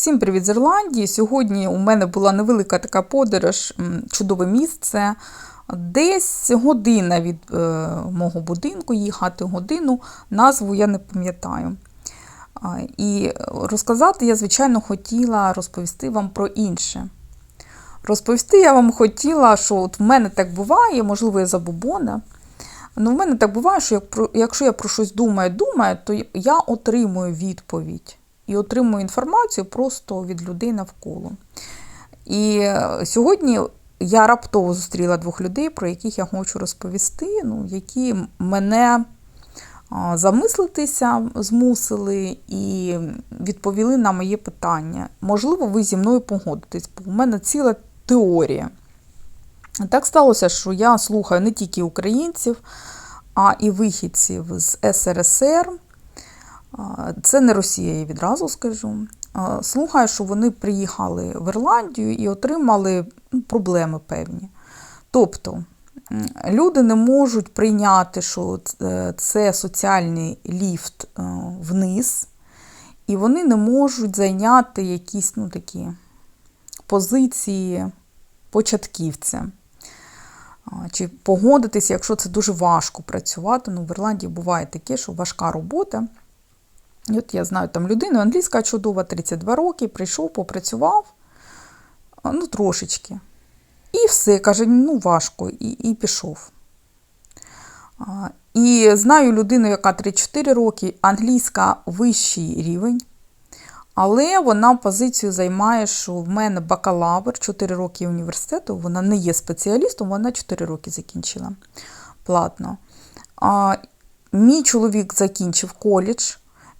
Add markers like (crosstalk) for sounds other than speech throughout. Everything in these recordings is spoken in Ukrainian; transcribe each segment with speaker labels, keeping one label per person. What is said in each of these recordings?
Speaker 1: Всім привіт з Ірландії. Сьогодні у мене була невелика така подорож, чудове місце. Десь година від е, мого будинку, їхати годину, назву я не пам'ятаю. І розказати я, звичайно, хотіла розповісти вам про інше. Розповісти я вам хотіла, що от в мене так буває, можливо, я забубона. Ну, в мене так буває, що якщо я про щось думаю, думаю, то я отримую відповідь і отримую інформацію просто від людей навколо. І е, сьогодні я раптово зустріла двох людей, про яких я хочу розповісти, ну, які мене замислитися змусили і відповіли на моє питання. Можливо, ви зі мною погодитесь, бо у мене ціла теорія. Так сталося, що я слухаю не тільки українців, а і вихідців з СРСР. Це не Росія, я відразу скажу. Слухаю, що вони приїхали в Ірландію і отримали ну, проблеми певні. Тобто люди не можуть прийняти, що це соціальний ліфт е, вниз, і вони не можуть зайняти якісь ну, такі позиції початківця. Чи погодитися, якщо це дуже важко працювати. Ну, в Ірландії буває таке, що важка робота. От я знаю там людину, англійська чудова, 32 роки, прийшов, попрацював, ну, трошечки. І все, каже, ну важко, і, і пішов. І знаю людину, яка 3-4 роки, англійська вищий рівень, але вона позицію займає, що в мене бакалавр, 4 роки університету, вона не є спеціалістом, вона 4 роки закінчила платно. А, мій чоловік закінчив коледж,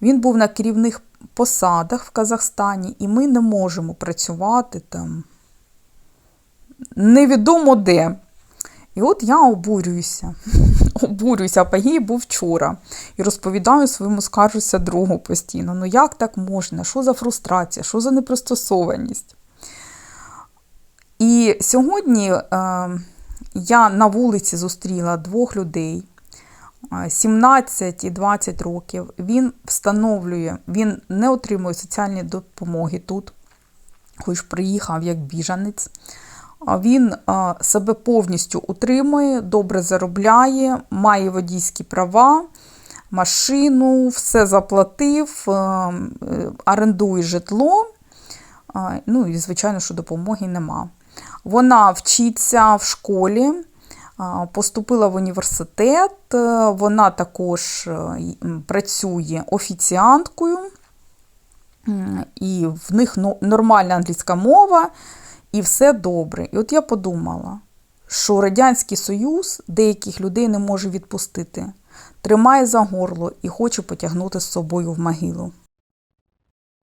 Speaker 1: він був на керівних посадах в Казахстані, і ми не можемо працювати там невідомо де. І от я обурююся. (laughs) Обурююся, Пагій був вчора. І розповідаю своєму скаржуся другу постійно. Ну як так можна? Що за фрустрація? Що за непристосованість? І сьогодні е, я на вулиці зустріла двох людей. Е, 17 і 20 років. Він встановлює, він не отримує соціальної допомоги тут, хоч приїхав як біжанець. Він себе повністю утримує, добре заробляє, має водійські права, машину, все заплатив, е, е, орендує житло. Ну і, звичайно, що допомоги нема. Вона вчиться в школі, поступила в університет, е, вона також е, працює офіціанткою, і в них ну- нормальна англійська мова, і все добре. І от я подумала, що Радянський Союз деяких людей не може відпустити, тримає за горло і хоче потягнути з собою в могилу.